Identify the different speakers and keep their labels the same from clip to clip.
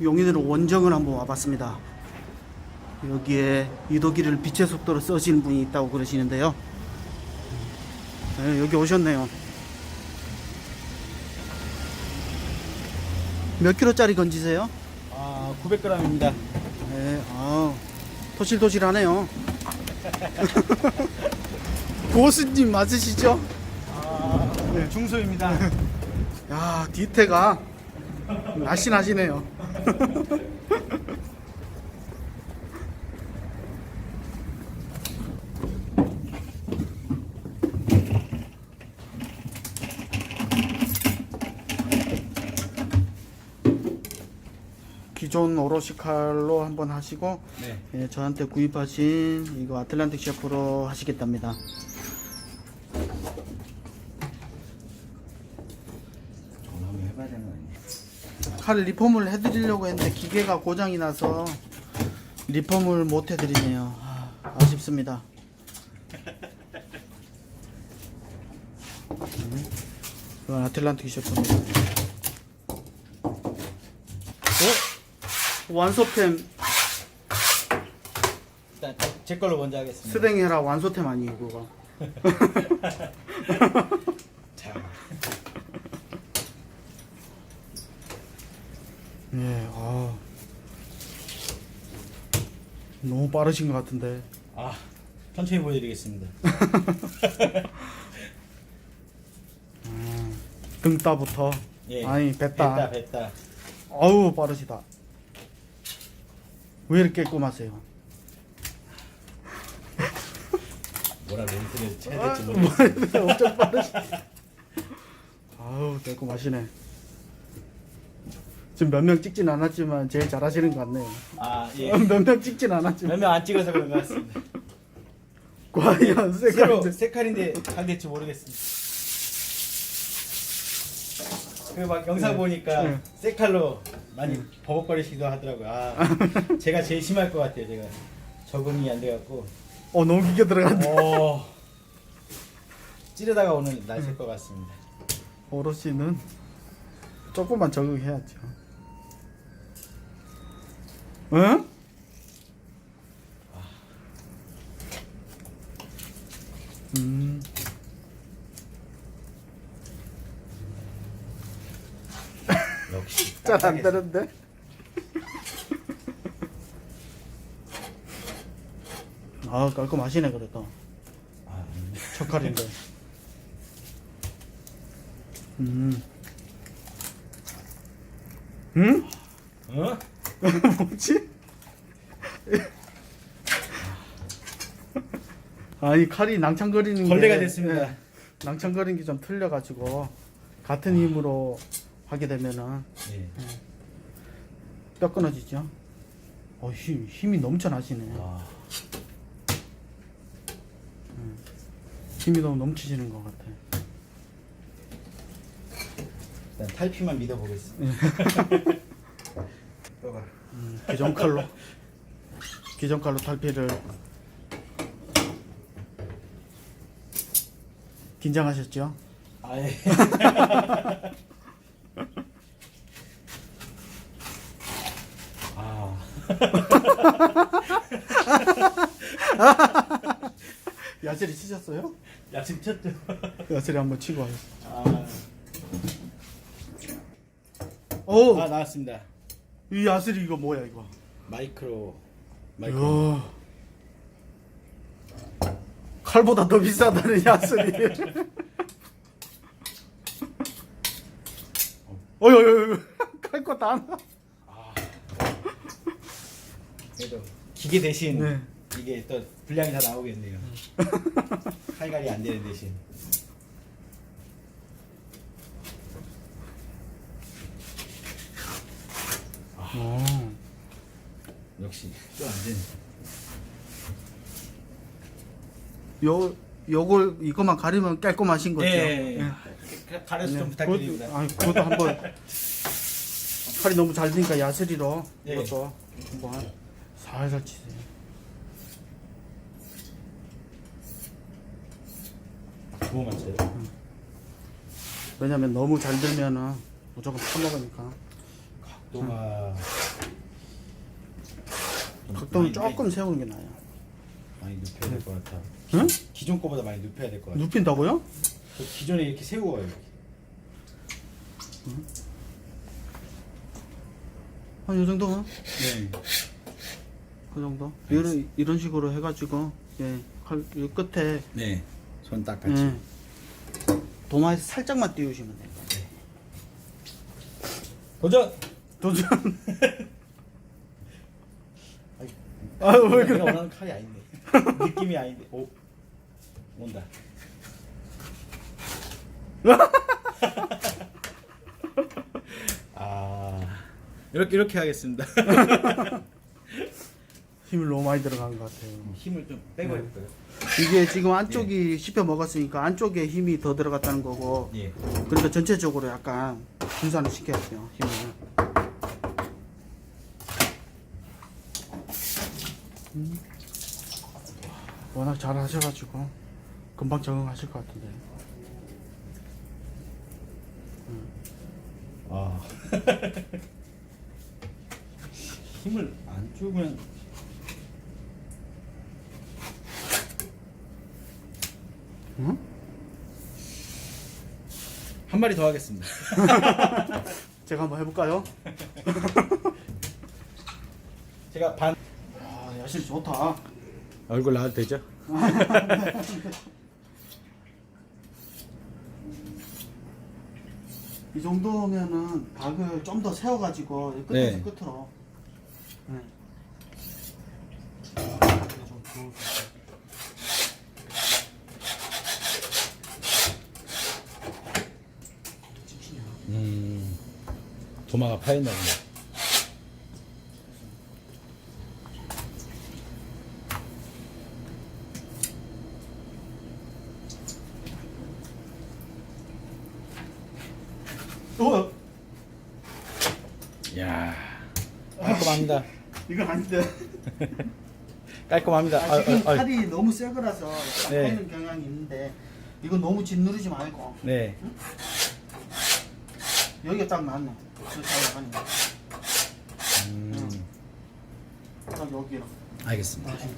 Speaker 1: 용인으로 원정을 한번 와봤습니다. 여기에 이도기를 빛의 속도로 써시는 분이 있다고 그러시는데요. 네, 여기 오셨네요. 몇 킬로짜리 건지세요?
Speaker 2: 아, 900g입니다.
Speaker 1: 네, 아, 토실토실하네요. 고수님 맞으시죠?
Speaker 2: 아, 네, 중소입니다.
Speaker 1: 야, 뒤태가 날씬하시네요. 기존 오로시 칼로 한번 하시고
Speaker 2: 네.
Speaker 1: 예, 저한테 구입하신 이거 아틀란틱 셰프로 하시겠답니다.
Speaker 2: 전화 한번 해봐야 되는 거 아니에요?
Speaker 1: 칼 리폼을 해드리려고 했는데 기계가 고장이 나서 리폼을 못 해드리네요. 아, 아쉽습니다. 음, 이건 아틀란틱 셰프입니다. 어? 완소템
Speaker 2: 일단 제 걸로 먼저 하겠습니다.
Speaker 1: 스댕해라 완소템 아니에요 그거? 예, 아 너무 빠르신 것 같은데.
Speaker 2: 아, 천천히 보여드리겠습니다.
Speaker 1: 등따부터
Speaker 2: 예.
Speaker 1: 아니 뱉다.
Speaker 2: 뱉다, 뱉다.
Speaker 1: 아우 빠르시다. 왜 이렇게 깔끔하세요?
Speaker 2: 뭐라 멘트를 쳐야 될지 모르겠어요.
Speaker 1: 엄청 빠르시. 아우 깔끔하시네. 지금 몇 명 찍진 않았지만 제일 잘하시는 것 같네요.
Speaker 2: 아, 예.
Speaker 1: 몇 명 찍진 않았지만
Speaker 2: 몇 명 안 찍어서 그런 것 같습니다.
Speaker 1: 과연
Speaker 2: 새로
Speaker 1: 색깔
Speaker 2: 세 칼인데 잘 될지 모르겠습니다. 그 막 영상
Speaker 1: 네.
Speaker 2: 보니까
Speaker 1: 네.
Speaker 2: 세 칼로 많이 버벅거리시기도 하더라고요. 아, 제가 제일 심할 것 같아요. 제가 적응이 안 돼갖고.
Speaker 1: 어 너무 깊게 들어간다.
Speaker 2: 오. 찌르다가 오늘 나실 것 같습니다.
Speaker 1: 오롯이는 조금만 적응해야죠. 응? 음,
Speaker 2: 역시.
Speaker 1: 잘안 되는데? 아, 깔끔하시네, 그래도.
Speaker 2: 아,
Speaker 1: 첫 칼인데. 음. 응?
Speaker 2: 어?
Speaker 1: 뭐지? 아니 칼이 낭창거리는
Speaker 2: 걸레가
Speaker 1: 게,
Speaker 2: 됐습니다.
Speaker 1: 예, 낭창거리는 게 좀 틀려가지고 같은 힘으로 하게 되면은
Speaker 2: 예.
Speaker 1: 뼈 끊어지죠. 어, 힘, 힘이 넘쳐나시네.
Speaker 2: 아,
Speaker 1: 힘이 너무 넘치시는 것 같아.
Speaker 2: 일단 탈피만 믿어보겠습니다.
Speaker 1: 기존 칼로 기존 칼로 탈피를 긴장하셨죠?
Speaker 2: 아, 예. 아,
Speaker 1: 야채리 치셨어요?
Speaker 2: 야식 쳤죠.
Speaker 1: 야채리 한번 치고 하셨어요.
Speaker 2: 아,
Speaker 1: 오,
Speaker 2: 아 나왔습니다.
Speaker 1: 이 야채리 이거 뭐야 이거?
Speaker 2: 마이크로, 마이크로.
Speaker 1: 이야. 칼보다 더 비싸다는 어이 어이 칼거 다 나.
Speaker 2: 그래도 기계 대신
Speaker 1: 네.
Speaker 2: 이게 또 분량이 다 나오겠네요. 칼갈이 안 되는 대신.
Speaker 1: 어.
Speaker 2: 역시 또 안 되네.
Speaker 1: 요 요걸 이것만 가리면 깔끔하신 거죠?
Speaker 2: 예.
Speaker 1: 예.
Speaker 2: 가- 가려서 좀
Speaker 1: 네,
Speaker 2: 부탁드립니다.
Speaker 1: 그것도, 아니, 그것도 한번 칼이 너무 잘 드니까 야스리로
Speaker 2: 네.
Speaker 1: 이것도 한번 살살 치세요.
Speaker 2: 주먹 맞춰요.
Speaker 1: 왜냐면 너무 잘 들면은 무조건 타먹으니까.
Speaker 2: 각도가
Speaker 1: 또는
Speaker 2: 많이,
Speaker 1: 조금 세우는 게 나아요.
Speaker 2: 많이 눕혀야 될 것 같아.
Speaker 1: 응?
Speaker 2: 기존 거보다 많이 눕혀야 될 것 같아.
Speaker 1: 눕힌다고요?
Speaker 2: 저 기존에 이렇게 가요. 이렇게.
Speaker 1: 한 이 정도면?
Speaker 2: 네.
Speaker 1: 그 정도? 이런, 이런 식으로 해가지고, 예, 칼, 이 끝에,
Speaker 2: 네. 손 딱 같이.
Speaker 1: 예, 도마에서 살짝만 띄우시면 돼요.
Speaker 2: 도전.
Speaker 1: 도전!
Speaker 2: 아,
Speaker 1: 아유, 왜
Speaker 2: 내가
Speaker 1: 그래?
Speaker 2: 원하는 칼이 아닌데. 느낌이 아닌데. 오. 온다. 아. 이렇게 이렇게 하겠습니다.
Speaker 1: 힘을 너무 많이 들어간 것 같아요.
Speaker 2: 힘을 좀 빼고 해볼까요?
Speaker 1: 이게 지금 안쪽이 씹혀 먹었으니까 안쪽에 힘이 더 들어갔다는 거고,
Speaker 2: 예.
Speaker 1: 그러니까 전체적으로 약간 분산을 시켜야 돼요, 힘을. 워낙 잘 하셔가지고, 금방 적응하실 것 같은데.
Speaker 2: 아. 힘을 안 주면
Speaker 1: 응?
Speaker 2: 한 마리 더 하겠습니다.
Speaker 1: 제가 한번 해볼까요?
Speaker 2: 제가 반
Speaker 1: 아, 야실 좋다.
Speaker 2: 얼굴 나와도 되죠?
Speaker 1: 이 정도면은 박을 좀 더 세워가지고 끝에서
Speaker 2: 네.
Speaker 1: 끝으로. 네. 좀. 찍히냐.
Speaker 2: 음. 도마가 파였나 보네.
Speaker 1: 어,
Speaker 2: 야 깔끔합니다.
Speaker 1: 이건 아닌데.
Speaker 2: 깔끔합니다.
Speaker 1: 아,
Speaker 2: 아,
Speaker 1: 지금
Speaker 2: 아, 아,
Speaker 1: 칼이 너무 세 거라서 약간
Speaker 2: 네.
Speaker 1: 파이는 경향이 있는데 이거 너무 짓누르지 말고
Speaker 2: 네.
Speaker 1: 여기가 딱 맞네. 그.
Speaker 2: 음,
Speaker 1: 딱 여기로
Speaker 2: 알겠습니다.
Speaker 1: 하시면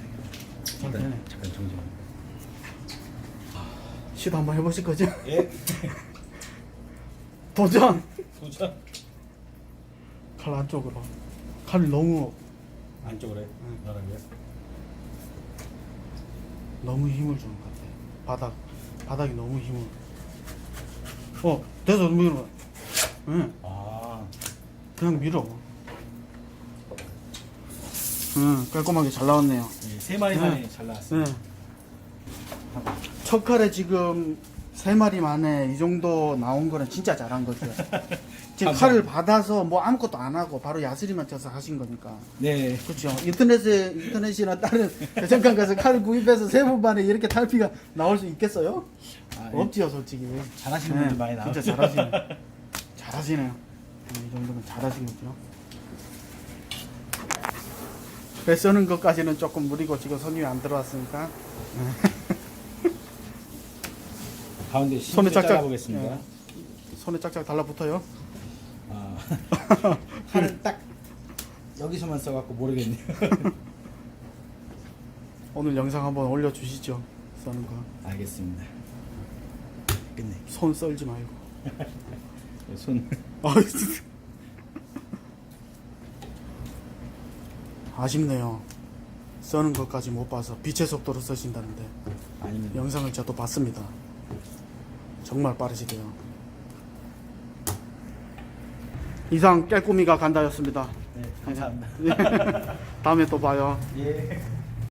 Speaker 1: 되겠네.
Speaker 2: 잠깐, 정지.
Speaker 1: 시도 한번 해보실 거죠?
Speaker 2: 예.
Speaker 1: 도전!
Speaker 2: 도전.
Speaker 1: 칼 안쪽으로. 칼이 너무
Speaker 2: 안쪽으로 해. 너랑요?
Speaker 1: 너무 힘을 주는 것 같아. 바닥 바닥이 너무 힘을. 어 돼서 밀어. 응
Speaker 2: 아,
Speaker 1: 그냥 밀어. 응 깔끔하게 잘 나왔네요.
Speaker 2: 예, 세 마리 만에 잘 나왔어요.
Speaker 1: 네. 첫 칼에 지금 세 마리 만에 이 정도 나온 거는 진짜 잘한 거죠. 지금. 칼을 받아서 뭐 아무것도 안 하고 바로 야스리만 쳐서 하신 거니까.
Speaker 2: 네.
Speaker 1: 그렇죠. 인터넷에 인터넷이나 다른 대전간 가서 칼을 구입해서 세 분 만에 이렇게 탈피가 나올 수 있겠어요?
Speaker 2: 아, 예.
Speaker 1: 없지요, 솔직히.
Speaker 2: 잘하시는 분들 많이 나와요.
Speaker 1: 진짜 잘하시네. 잘하시네요. 음, 이 정도면 잘하신 거죠. 배 써는 것까지는 조금 무리고 지금 손님이 안 들어왔으니까
Speaker 2: 가운데 손에
Speaker 1: 짝짝.
Speaker 2: 잘라보겠습니다.
Speaker 1: 예. 손에 짝짝 달라붙어요.
Speaker 2: 아, 칼은 딱 여기서만 써갖고 모르겠네요.
Speaker 1: 오늘 영상 한번 올려주시죠. 써는 거.
Speaker 2: 알겠습니다. 끝내.
Speaker 1: 손 썰지 말고.
Speaker 2: 손.
Speaker 1: 아, 진짜. 아쉽네요. 써는 것까지 못 봐서 빛의 속도로 쓰신다는데
Speaker 2: 아니면
Speaker 1: 영상을 저도 봤습니다. 정말 빠르시대요. 이상 깨꾸미가 간다였습니다.
Speaker 2: 네, 감사합니다.
Speaker 1: 다음에 또 봐요.
Speaker 2: 예.